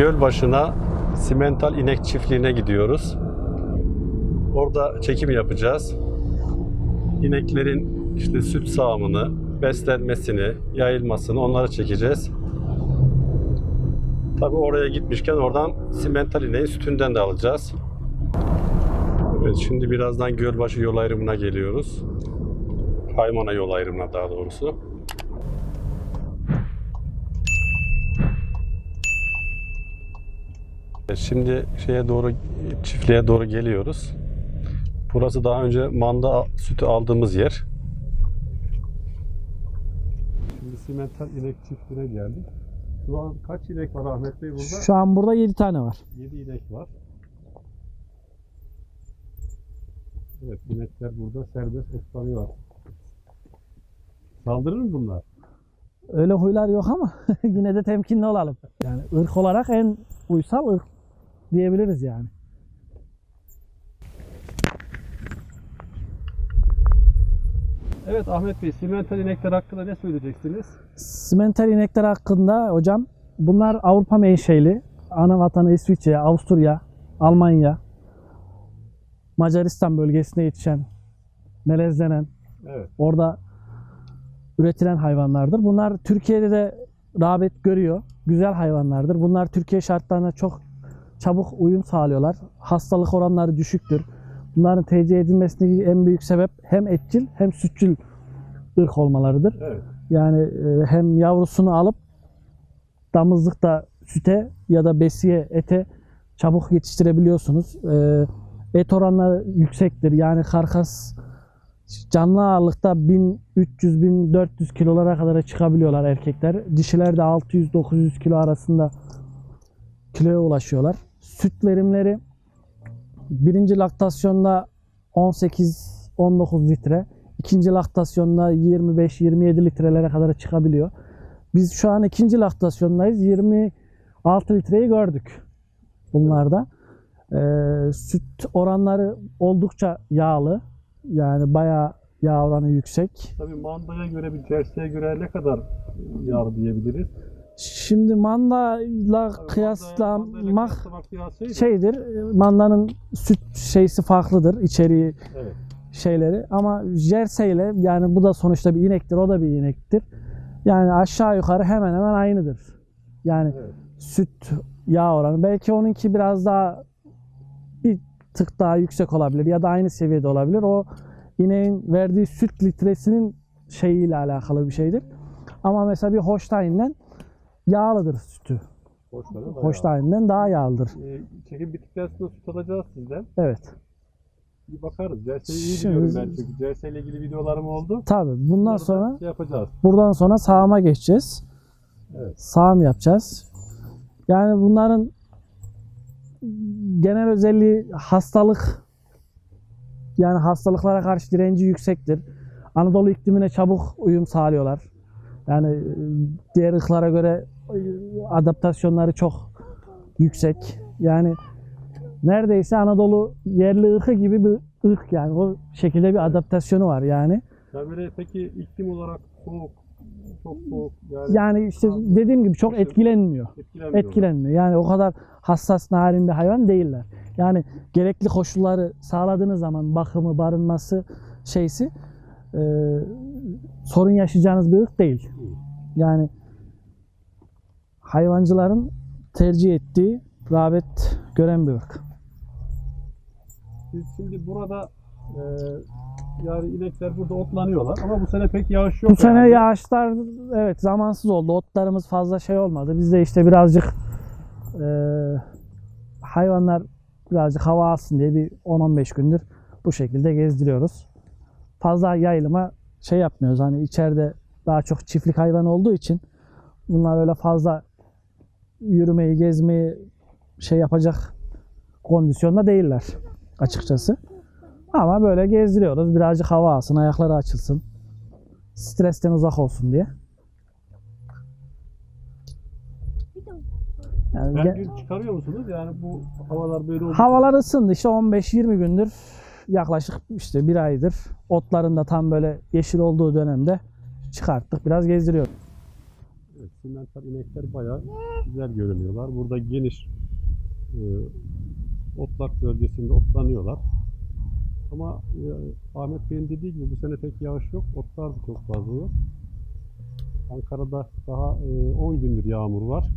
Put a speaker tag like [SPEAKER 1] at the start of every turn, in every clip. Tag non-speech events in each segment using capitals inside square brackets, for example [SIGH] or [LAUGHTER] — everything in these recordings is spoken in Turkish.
[SPEAKER 1] Gölbaşı'na simental inek çiftliğine gidiyoruz. Orada çekim yapacağız. İneklerin işte süt sağımını, beslenmesini, yayılmasını onları çekeceğiz. Tabi oraya gitmişken oradan simental ineğin sütünden de alacağız. Evet şimdi birazdan Gölbaşı yol ayrımına geliyoruz. Haymana yol ayrımına daha doğrusu. Şimdi şeye doğru çiftliğe doğru geliyoruz. Burası daha önce manda sütü aldığımız yer. Şimdi simental inek çiftliğine geldik. Şu an kaç inek var Ahmet Bey burada?
[SPEAKER 2] Şu an burada 7 tane var.
[SPEAKER 1] 7 inek var. Evet inekler burada serbest otlanıyor. Saldırır mı bunlar?
[SPEAKER 2] Öyle huylar yok ama [LAUGHS] yine de temkinli olalım. Yani ırk olarak en uysal ırk diyebiliriz yani.
[SPEAKER 1] Evet Ahmet Bey simental inekler hakkında ne söyleyeceksiniz?
[SPEAKER 2] Simental inekler hakkında hocam bunlar Avrupa menşeli. Ana vatanı İsviçre, Avusturya, Almanya, Macaristan bölgesine yetişen, melezlenen,
[SPEAKER 1] Evet.
[SPEAKER 2] orada üretilen hayvanlardır. Bunlar Türkiye'de de rağbet görüyor. Güzel hayvanlardır. Bunlar Türkiye şartlarına çok çabuk uyum sağlıyorlar. Hastalık oranları düşüktür. Bunların tercih edilmesindeki en büyük sebep hem etçil hem sütçül ırk olmalarıdır.
[SPEAKER 1] Evet.
[SPEAKER 2] Yani e, hem yavrusunu alıp damızlıkta süte ya da besiye, ete çabuk yetiştirebiliyorsunuz. E, Et oranları yüksektir. Yani karkas canlı ağırlıkta 1300-1400 kilolara kadar çıkabiliyorlar erkekler. Dişiler de 600-900 kilo arasında kiloya ulaşıyorlar. Süt verimleri birinci laktasyonda 18-19 litre, ikinci laktasyonda 25-27 litrelere kadar çıkabiliyor. Biz şu an ikinci laktasyondayız. 26 litreyi gördük bunlarda. Ee, süt oranları oldukça yağlı. Yani bayağı yağ oranı yüksek.
[SPEAKER 1] Tabii mandaya göre bir jerseye göre ne kadar yağ diyebiliriz?
[SPEAKER 2] Şimdi mandayla kıyaslamak şeydir. Mandanın süt şeysi farklıdır. içeriği
[SPEAKER 1] Evet.
[SPEAKER 2] şeyleri ama jerseyle yani bu da sonuçta bir inektir. O da bir inektir. Yani aşağı yukarı hemen hemen aynıdır. Yani
[SPEAKER 1] Evet.
[SPEAKER 2] süt yağ oranı. Belki onunki biraz daha bir tık daha yüksek olabilir ya da aynı seviyede olabilir. O ineğin verdiği süt litresinin şeyiyle alakalı bir şeydir. Ama mesela bir Holstein'den yağlıdır sütü. Holstein'den daha yağlıdır.
[SPEAKER 1] Ee, çekim bittikten sonra süt alacağız sizden.
[SPEAKER 2] Evet.
[SPEAKER 1] Bir bakarız. Jerseyi iyi
[SPEAKER 2] Şimdi-
[SPEAKER 1] biliyorum ben çünkü. Jersey ile ilgili videolarım oldu.
[SPEAKER 2] Tabii bundan
[SPEAKER 1] Bunları da
[SPEAKER 2] sonra
[SPEAKER 1] şey yapacağız.
[SPEAKER 2] buradan sonra sağıma geçeceğiz.
[SPEAKER 1] Evet.
[SPEAKER 2] Sağım yapacağız. Yani bunların genel özelliği hastalık yani hastalıklara karşı direnci yüksektir. Anadolu iklimine çabuk uyum sağlıyorlar. Yani e, diğer ırklara göre e, adaptasyonları çok yüksek. Yani neredeyse Anadolu yerli ırkı gibi bir ırk yani o şekilde bir adaptasyonu var yani.
[SPEAKER 1] Ya böyle peki iklim olarak soğuk, çok soğuk yani,
[SPEAKER 2] Yani işte dediğim gibi çok etkilenmiyor.
[SPEAKER 1] etkilenmiyor.
[SPEAKER 2] etkilenmiyor. Yani o kadar hassas narin bir hayvan değiller. Yani gerekli koşulları sağladığınız zaman bakımı, barınması şeysi e, sorun yaşayacağınız bir ırk değil. Yani hayvancıların tercih ettiği, rağbet gören bir ırk.
[SPEAKER 1] Biz şimdi burada e, yani inekler burada otlanıyorlar ama bu sene pek yağış yok.
[SPEAKER 2] Bu sene
[SPEAKER 1] herhalde.
[SPEAKER 2] yağışlar evet zamansız oldu. Otlarımız fazla şey olmadı. Biz de işte birazcık e, hayvanlar birazcık hava alsın diye bir 10-15 gündür bu şekilde gezdiriyoruz. Fazla yayılıma şey yapmıyoruz. Hani içeride daha çok çiftlik hayvan olduğu için bunlar öyle fazla yürümeyi, gezmeyi şey yapacak kondisyonda değiller açıkçası. Ama böyle gezdiriyoruz. Birazcık hava alsın, ayakları açılsın stresten uzak olsun diye. Yani
[SPEAKER 1] Her gün çıkarıyor musunuz? Yani bu havalar böyle oldu.
[SPEAKER 2] havalar ısındı işte 15-20 gündür yaklaşık işte bir aydır otların da tam böyle yeşil olduğu dönemde çıkarttık biraz gezdiriyoruz.
[SPEAKER 1] Evet, simental inekler bayağı güzel görünüyorlar. Burada geniş e, otlak bölgesinde otlanıyorlar. Ama e, Ahmet Bey'in dediği gibi bu sene pek yağış yok. Otlar da çok fazla yok. Ankara'da daha e, 10 gündür yağmur var.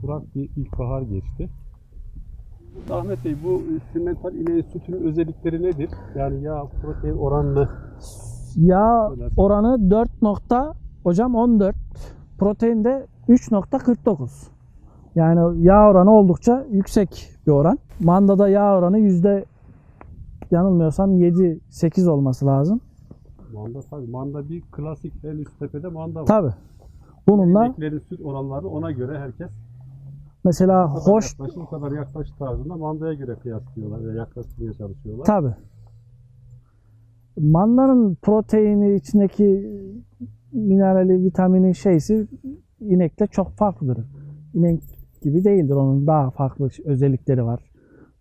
[SPEAKER 1] Kurak bir ilkbahar geçti. Ahmet Bey bu simental ineğin sütünün özellikleri nedir? Yani yağ, protein oranını
[SPEAKER 2] Yağ oranı 4 nokta hocam 14. Protein de 3.49. Yani yağ oranı oldukça yüksek bir oran. Mandada yağ oranı yüzde yanılmıyorsam 7-8 olması lazım.
[SPEAKER 1] Manda tabii. Manda bir klasik en üst tepede manda var.
[SPEAKER 2] Tabi. Bununla
[SPEAKER 1] İneklerin süt oranları ona göre herkes
[SPEAKER 2] mesela
[SPEAKER 1] bu kadar
[SPEAKER 2] hoş
[SPEAKER 1] yaklaşır, bu kadar yaklaş tarzında mandaya göre kıyaslıyorlar ve yaklaştırmaya çalışıyorlar.
[SPEAKER 2] tabi. Mandanın proteini içindeki minerali, vitamini şeysi inekte çok farklıdır. İnek gibi değildir. Onun daha farklı özellikleri var.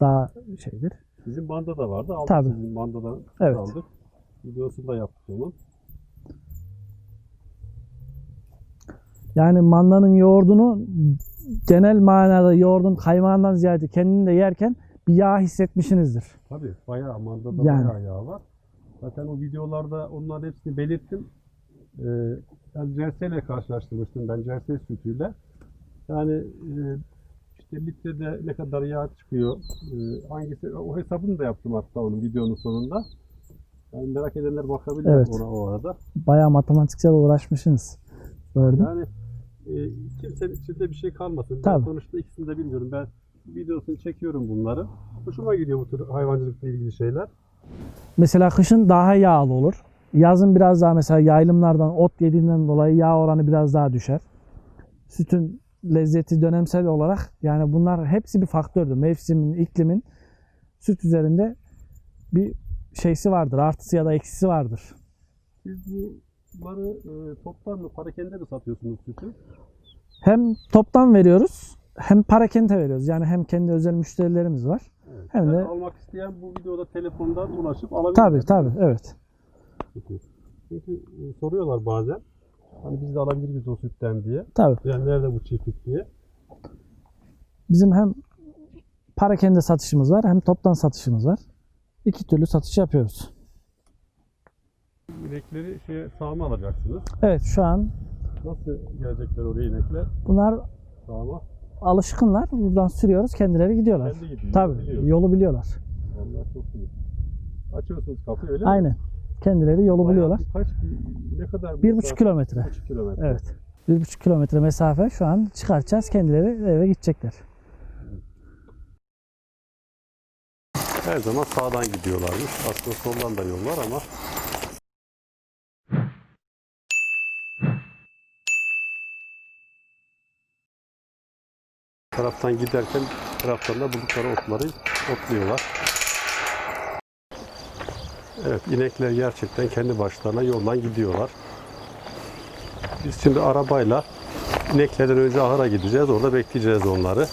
[SPEAKER 2] Daha şeydir.
[SPEAKER 1] Bizim manda da vardı. Aldık
[SPEAKER 2] Tabii.
[SPEAKER 1] Bizim mandadan
[SPEAKER 2] Evet.
[SPEAKER 1] aldık. Videosunu da yaptık onun.
[SPEAKER 2] Yani mandanın yoğurdunu genel manada yoğurdun kaymağından ziyade kendini de yerken bir yağ hissetmişsinizdir.
[SPEAKER 1] Tabii bayağı mandada
[SPEAKER 2] Yani.
[SPEAKER 1] bayağı yağ var. Zaten o videolarda onların hepsini belirttim. Ben Cersei ile karşılaştırmıştım ben Cersei sütüyle. Yani e, işte litrede ne kadar yağ çıkıyor, e, hangisi o hesabını da yaptım hatta onun videonun sonunda. Yani merak edenler bakabilir
[SPEAKER 2] Evet.
[SPEAKER 1] ona o arada.
[SPEAKER 2] Bayağı matematiksel uğraşmışsınız. Gördüm.
[SPEAKER 1] Yani e, kimsenin içinde bir şey kalmasın. Ben
[SPEAKER 2] Tabii.
[SPEAKER 1] sonuçta ikisini de bilmiyorum. Ben videosunu çekiyorum bunları. Hoşuma gidiyor bu tür hayvancılıkla ilgili şeyler.
[SPEAKER 2] Mesela kışın daha yağlı olur. Yazın biraz daha mesela yaylımlardan ot yediğinden dolayı yağ oranı biraz daha düşer. Sütün lezzeti dönemsel olarak yani bunlar hepsi bir faktördür. Mevsimin, iklimin süt üzerinde bir şeysi vardır. Artısı ya da eksisi vardır.
[SPEAKER 1] Siz bunları e, toptan mı, parakende mi satıyorsunuz sütü?
[SPEAKER 2] Hem toptan veriyoruz hem parakente veriyoruz. Yani hem kendi özel müşterilerimiz var.
[SPEAKER 1] Evet.
[SPEAKER 2] Hem
[SPEAKER 1] Yani
[SPEAKER 2] de-
[SPEAKER 1] almak isteyen bu videoda telefondan ulaşıp alabilir.
[SPEAKER 2] Tabii tabii evet.
[SPEAKER 1] Çünkü, çünkü e, soruyorlar bazen. Hani biz de alabilir miyiz o sütten diye.
[SPEAKER 2] Tabii.
[SPEAKER 1] Yani nerede bu çiftlik diye.
[SPEAKER 2] Bizim hem parakende satışımız var hem toptan satışımız var. İki türlü satış yapıyoruz.
[SPEAKER 1] İnekleri şeye sağma alacaksınız.
[SPEAKER 2] Evet şu an
[SPEAKER 1] Nasıl gelecekler oraya inekler?
[SPEAKER 2] bunlar
[SPEAKER 1] Sağma.
[SPEAKER 2] alışkınlar. Buradan sürüyoruz kendileri gidiyorlar.
[SPEAKER 1] Kendi gidiyor.
[SPEAKER 2] Tabii
[SPEAKER 1] biliyor.
[SPEAKER 2] yolu biliyorlar.
[SPEAKER 1] Vallahi çok iyi. Açıyorsunuz kapıyı öyle mi?
[SPEAKER 2] Aynen. Kendileri yolu
[SPEAKER 1] Bayağı
[SPEAKER 2] biliyorlar.
[SPEAKER 1] Kaç, ne kadar?
[SPEAKER 2] Bir buçuk kilometre.
[SPEAKER 1] Kilometre.
[SPEAKER 2] Evet. Bir buçuk kilometre mesafe şu an çıkartacağız. Kendileri eve gidecekler.
[SPEAKER 1] Her zaman sağdan gidiyorlarmış. Aslında soldan da yol var ama taraftan giderken taraftan da buldukları otları otluyorlar. Evet inekler gerçekten kendi başlarına yoldan gidiyorlar. Biz şimdi arabayla ineklerden önce ahıra gideceğiz. Orada bekleyeceğiz onları.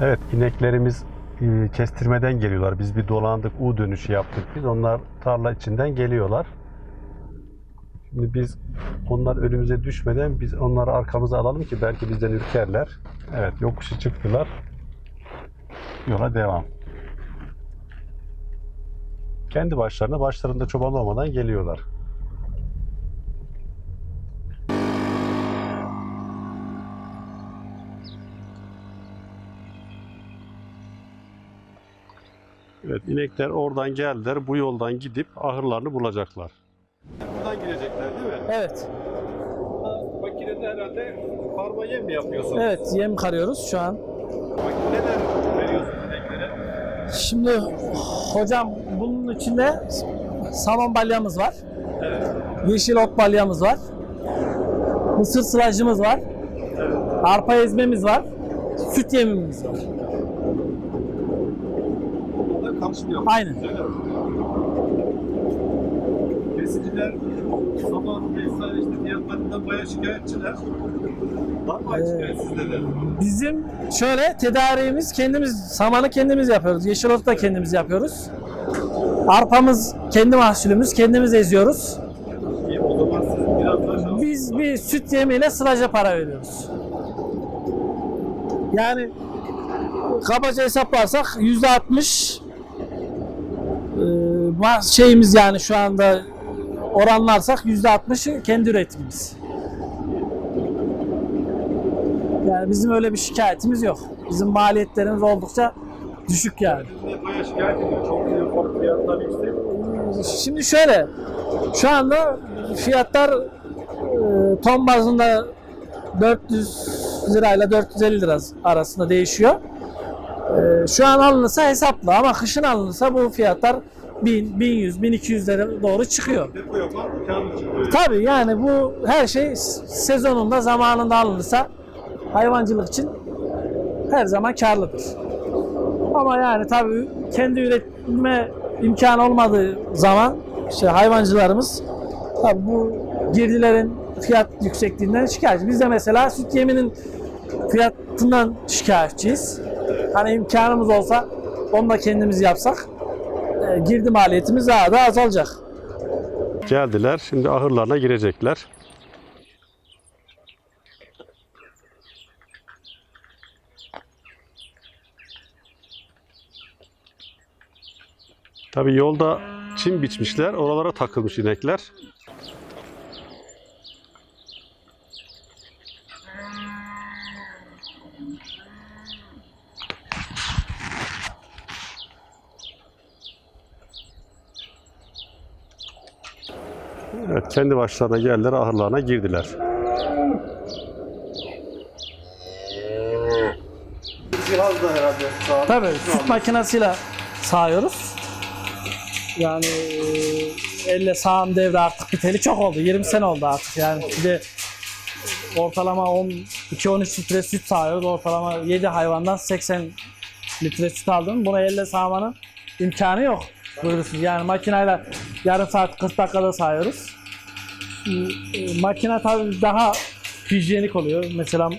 [SPEAKER 1] Evet ineklerimiz e, kestirmeden geliyorlar. Biz bir dolandık U dönüşü yaptık biz. Onlar tarla içinden geliyorlar. Şimdi biz onlar önümüze düşmeden biz onları arkamıza alalım ki belki bizden ürkerler. Evet yokuşu çıktılar. Yola devam. Kendi başlarına başlarında çoban olmadan geliyorlar. Evet inekler oradan geldiler. Bu yoldan gidip ahırlarını bulacaklar. Buradan girecekler değil mi?
[SPEAKER 2] Evet.
[SPEAKER 1] Makinede herhalde karma yem mi yapıyorsun?
[SPEAKER 2] Evet yem karıyoruz şu an.
[SPEAKER 1] Neler veriyorsun ineklere?
[SPEAKER 2] Şimdi hocam bunun içinde saman balyamız var. Yeşil ot balyamız var. Mısır sılacımız var. Arpa ezmemiz var. Süt yemimiz var.
[SPEAKER 1] Karışmıyor.
[SPEAKER 2] Aynen.
[SPEAKER 1] Kesiciler sabah vesaire işte fiyatlarından bayağı şikayetçiler. Var mı
[SPEAKER 2] Ee,
[SPEAKER 1] şikayet sizde de?
[SPEAKER 2] Bizim şöyle tedariğimiz kendimiz samanı kendimiz yapıyoruz. Yeşil otu da kendimiz yapıyoruz. Arpamız kendi mahsulümüz kendimiz eziyoruz.
[SPEAKER 1] Şanslı.
[SPEAKER 2] Biz bir süt yemiyle sıraca para veriyoruz. Yani kabaca hesaplarsak yüzde altmış şeyimiz yani şu anda oranlarsak yüzde altmışı kendi üretimimiz. Yani bizim öyle bir şikayetimiz yok. Bizim maliyetlerimiz oldukça düşük yani.
[SPEAKER 1] Bayağı şikayet ediyor. Çok ufak fiyatlar yüksek.
[SPEAKER 2] Şimdi şöyle, şu anda fiyatlar e, ton bazında 400 lirayla 450 lira arasında değişiyor. E, şu an alınırsa hesaplı ama kışın alınırsa bu fiyatlar 1000, 1100, 1200 lira doğru çıkıyor.
[SPEAKER 1] Depo yapan kârlı çıkıyor.
[SPEAKER 2] Tabii yani bu her şey sezonunda zamanında alınırsa hayvancılık için her zaman karlıdır. Ama yani tabii kendi üretme imkanı olmadığı zaman işte hayvancılarımız tabii bu girdilerin fiyat yüksekliğinden şikayetçi. Biz de mesela süt yeminin fiyatından şikayetçiyiz. Hani imkanımız olsa onu da kendimiz yapsak e, girdi maliyetimiz daha da azalacak.
[SPEAKER 1] Geldiler. Şimdi ahırlarına girecekler. Tabii yolda çim biçmişler. Oralara takılmış inekler. Evet, kendi başlarına geldiler, ahırlarına girdiler. Cihaz da herhalde
[SPEAKER 2] Tabii süt makinesiyle sağıyoruz. Yani e, elle sağım devre artık biteli çok oldu. 20 sene oldu artık yani. Bir de ortalama 12-13 litre süt sağıyoruz. Ortalama 7 hayvandan 80 litre süt aldım. Buna elle sağmanın imkanı yok. Buyursunuz. Yani makineyle yarım saat 40 dakikada sağıyoruz. E, Makine tabii daha hijyenik oluyor. Mesela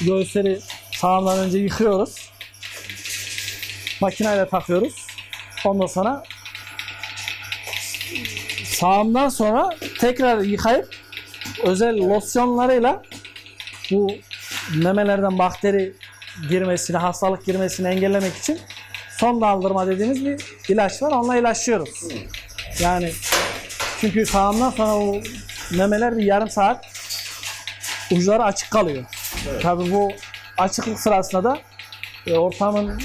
[SPEAKER 2] göğüsleri sağımdan önce yıkıyoruz. Makineyle takıyoruz. Ondan sonra sağımdan sonra tekrar yıkayıp özel losyonlarıyla bu memelerden bakteri girmesini, hastalık girmesini engellemek için son daldırma dediğimiz bir ilaç var. Onunla ilaçlıyoruz. Yani çünkü sağımdan sonra o memeler bir yarım saat uçları açık kalıyor. Tabii bu açıklık sırasında da e, ortamın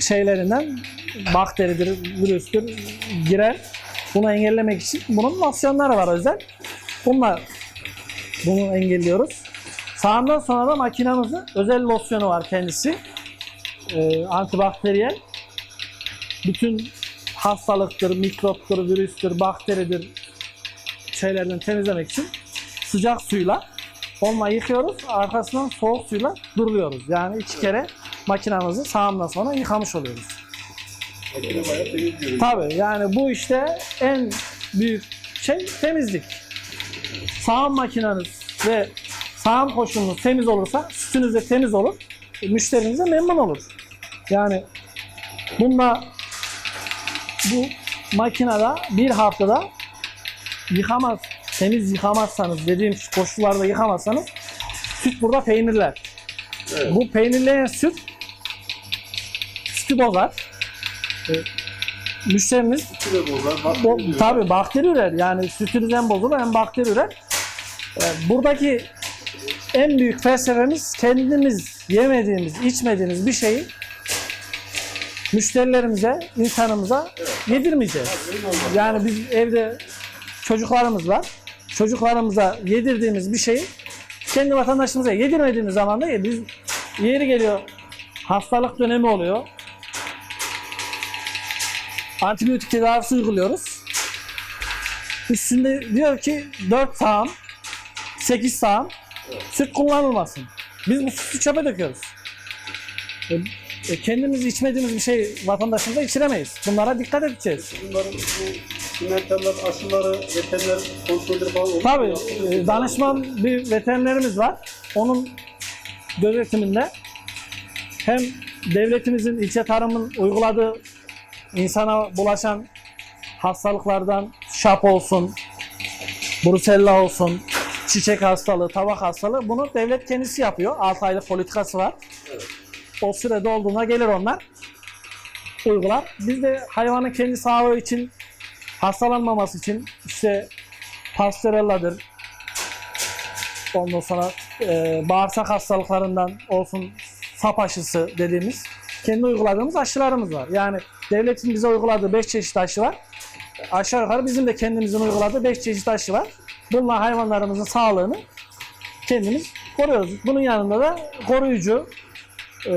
[SPEAKER 2] şeylerinden bakteridir, virüstür girer. Bunu engellemek için bunun losyonları var özel. Bunlar bunu engelliyoruz. Sağından sonra da makinamızın özel losyonu var kendisi. Ee, antibakteriyel. Bütün hastalıktır, mikroptur, virüstür, bakteridir şeylerden temizlemek için sıcak suyla onunla yıkıyoruz. Arkasından soğuk suyla duruyoruz. Yani iki kere makinamızı sağımdan sonra yıkamış oluyoruz. Tabii yani bu işte en büyük şey temizlik. Sağım makineniz ve sağım koşulunuz temiz olursa sütünüz de temiz olur. Müşteriniz de memnun olur. Yani bununla bu makinede bir haftada yıkamaz, temiz yıkamazsanız dediğim koşullarda yıkamazsanız süt burada peynirler. Bu peynirleyen süt sütü bozar. E, müşterimiz Bo- tabii bakteri ürer. Yani sütünüz hem bozulur hem bakteri ürer. Ee, buradaki en büyük felsefemiz kendimiz yemediğimiz, içmediğimiz bir şeyi müşterilerimize, insanımıza yedirmeyeceğiz. Yani biz evde çocuklarımız var. Çocuklarımıza yedirdiğimiz bir şeyi kendi vatandaşımıza yedirmediğimiz zaman da biz yeri geliyor hastalık dönemi oluyor antibiyotik tedavisi uyguluyoruz. Üstünde diyor ki 4 sağım, 8 sağım süt kullanılmasın. Biz bu sütü çöpe döküyoruz. E, e, kendimiz içmediğimiz bir şey vatandaşımıza içiremeyiz. Bunlara dikkat edeceğiz.
[SPEAKER 1] Bunların bu simenterler, aşıları, veteriner kontrolleri falan olur.
[SPEAKER 2] Tabii e, danışman bir veterinerimiz var. Onun gözetiminde hem devletimizin ilçe tarımın uyguladığı insana bulaşan hastalıklardan şap olsun, Brusella olsun, çiçek hastalığı, tabak hastalığı bunu devlet kendisi yapıyor. 6 aylık politikası var. O süre dolduğuna gelir onlar. Uygular. Biz de hayvanın kendi sağlığı için hastalanmaması için işte pasterelladır, ondan sonra e, bağırsak hastalıklarından olsun sap aşısı dediğimiz kendi uyguladığımız aşılarımız var. Yani devletin bize uyguladığı 5 çeşit aşı var. Aşağı yukarı bizim de kendimizin uyguladığı 5 çeşit aşı var. Bununla hayvanlarımızın sağlığını kendimiz koruyoruz. Bunun yanında da koruyucu, e,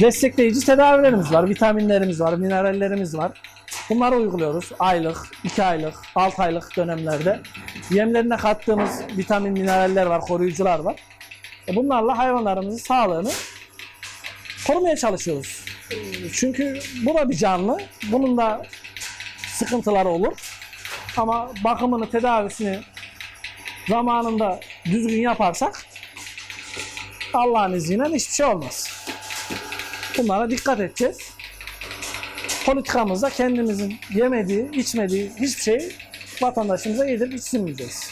[SPEAKER 2] destekleyici tedavilerimiz var. Vitaminlerimiz var, minerallerimiz var. Bunları uyguluyoruz. Aylık, 2 aylık, 6 aylık dönemlerde. Yemlerine kattığımız vitamin, mineraller var, koruyucular var. E, Bunlarla hayvanlarımızın sağlığını korumaya çalışıyoruz. Çünkü bu da bir canlı. Bunun da sıkıntıları olur. Ama bakımını, tedavisini zamanında düzgün yaparsak Allah'ın izniyle hiçbir şey olmaz. Bunlara dikkat edeceğiz. Politikamızda kendimizin yemediği, içmediği hiçbir şeyi vatandaşımıza yedirip içsinmeyeceğiz.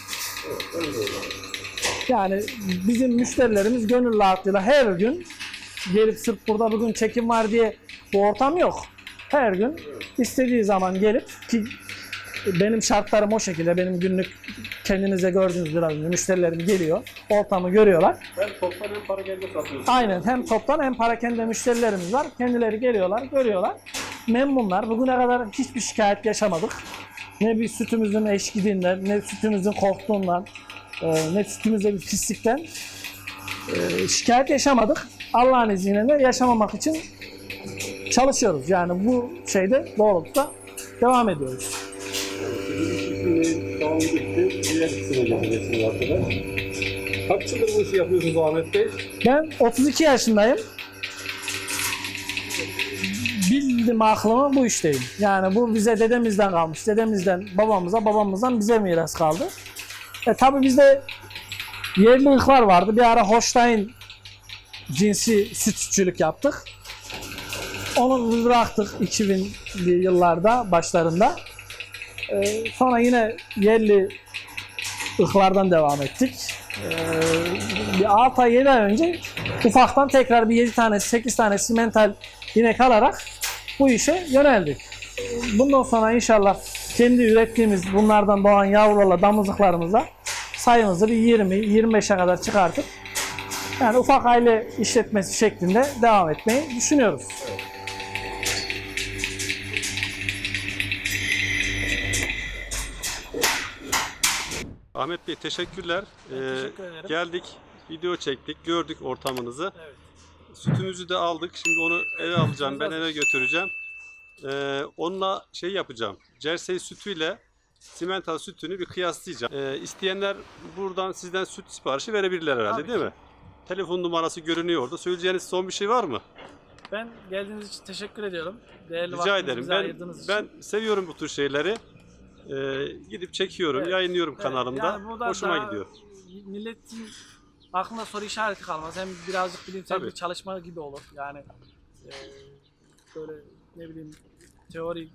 [SPEAKER 2] Yani bizim müşterilerimiz gönül rahatlığıyla her gün gelip sırf burada bugün çekim var diye bu ortam yok. Her gün istediği zaman gelip ki benim şartlarım o şekilde benim günlük kendinize gördüğünüz biraz önce müşterilerim geliyor. Ortamı görüyorlar.
[SPEAKER 1] Ben toptan hem para geldi satıyorsun.
[SPEAKER 2] Aynen hem toptan hem parakende müşterilerimiz var. Kendileri geliyorlar, görüyorlar. Memnunlar. Bugüne kadar hiçbir şikayet yaşamadık. Ne bir sütümüzün eşkidiğinden, ne sütümüzün koktuğundan, e, ne sütümüzde bir pislikten e, şikayet yaşamadık. Allah'ın izniyle de yaşamamak için çalışıyoruz. Yani bu şeyde doğrultuda devam ediyoruz.
[SPEAKER 1] Kaç yıldır bu işi yapıyorsunuz Ahmet Bey?
[SPEAKER 2] Ben 32 yaşındayım. Bildim aklımı bu işteyim. Yani bu bize dedemizden kalmış. Dedemizden babamıza, babamızdan bize miras kaldı. E tabi bizde yerli ırklar vardı. Bir ara Holstein cinsi sütçülük yaptık. Onu bıraktık 2000'li yıllarda başlarında. E, sonra yine yerli ırklardan devam ettik. Ee, bir 6 ay 7 ay önce ufaktan tekrar bir 7 tane 8 tane simental inek alarak bu işe yöneldik. Bundan sonra inşallah kendi ürettiğimiz bunlardan doğan yavrularla damızlıklarımızla sayımızı bir 20-25'e kadar çıkartıp yani ufak aile işletmesi şeklinde devam etmeyi düşünüyoruz.
[SPEAKER 1] Ahmet Bey teşekkürler.
[SPEAKER 2] Ben
[SPEAKER 1] Ee,
[SPEAKER 2] teşekkür ederim.
[SPEAKER 1] geldik, video çektik, gördük ortamınızı.
[SPEAKER 2] Evet.
[SPEAKER 1] Sütümüzü de aldık. Şimdi onu eve alacağım, ben eve götüreceğim. Ee, onunla şey yapacağım. Cersei sütüyle simental sütünü bir kıyaslayacağım. Ee, isteyenler buradan sizden süt siparişi verebilirler herhalde
[SPEAKER 2] Tabii
[SPEAKER 1] değil mi? Telefon numarası görünüyor orada. Söyleyeceğiniz son bir şey var mı?
[SPEAKER 2] Ben geldiğiniz için teşekkür ediyorum. Değerli
[SPEAKER 1] Rica ederim. Ben ben seviyorum bu tür şeyleri. Ee, gidip çekiyorum,
[SPEAKER 2] Evet.
[SPEAKER 1] yayınlıyorum
[SPEAKER 2] Evet,
[SPEAKER 1] kanalımda.
[SPEAKER 2] yani
[SPEAKER 1] Hoşuma gidiyor.
[SPEAKER 2] Milletin aklında soru işareti kalmaz. Hem birazcık bilimsel
[SPEAKER 1] Tabii.
[SPEAKER 2] bir çalışma gibi olur. Yani e, böyle ne bileyim teori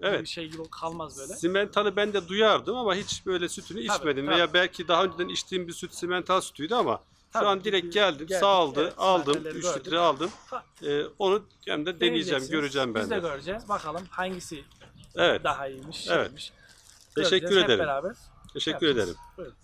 [SPEAKER 1] Evet.
[SPEAKER 2] bir şey gibi kalmaz böyle.
[SPEAKER 1] Simentalı ben de duyardım ama hiç böyle sütünü
[SPEAKER 2] Tabii,
[SPEAKER 1] içmedim.
[SPEAKER 2] tabii.
[SPEAKER 1] Veya belki daha önceden içtiğim bir süt simental sütüydü ama
[SPEAKER 2] Tabii,
[SPEAKER 1] şu an direkt
[SPEAKER 2] bir-
[SPEAKER 1] geldim,
[SPEAKER 2] geldik,
[SPEAKER 1] sağaldı,
[SPEAKER 2] evet,
[SPEAKER 1] aldım,
[SPEAKER 2] simentalleri
[SPEAKER 1] 3
[SPEAKER 2] gördük.
[SPEAKER 1] litre aldım. Ee, onu hem de deneyeceğim, göreceğim ben
[SPEAKER 2] Biz de
[SPEAKER 1] de.
[SPEAKER 2] göreceğiz. Bakalım hangisi
[SPEAKER 1] Evet,
[SPEAKER 2] daha iyiymiş.
[SPEAKER 1] Evet.
[SPEAKER 2] şeymiş.
[SPEAKER 1] teşekkür
[SPEAKER 2] Göreceğiz hep
[SPEAKER 1] ederim.
[SPEAKER 2] beraber.
[SPEAKER 1] Teşekkür
[SPEAKER 2] yapacağız.
[SPEAKER 1] ederim.
[SPEAKER 2] Buyurun.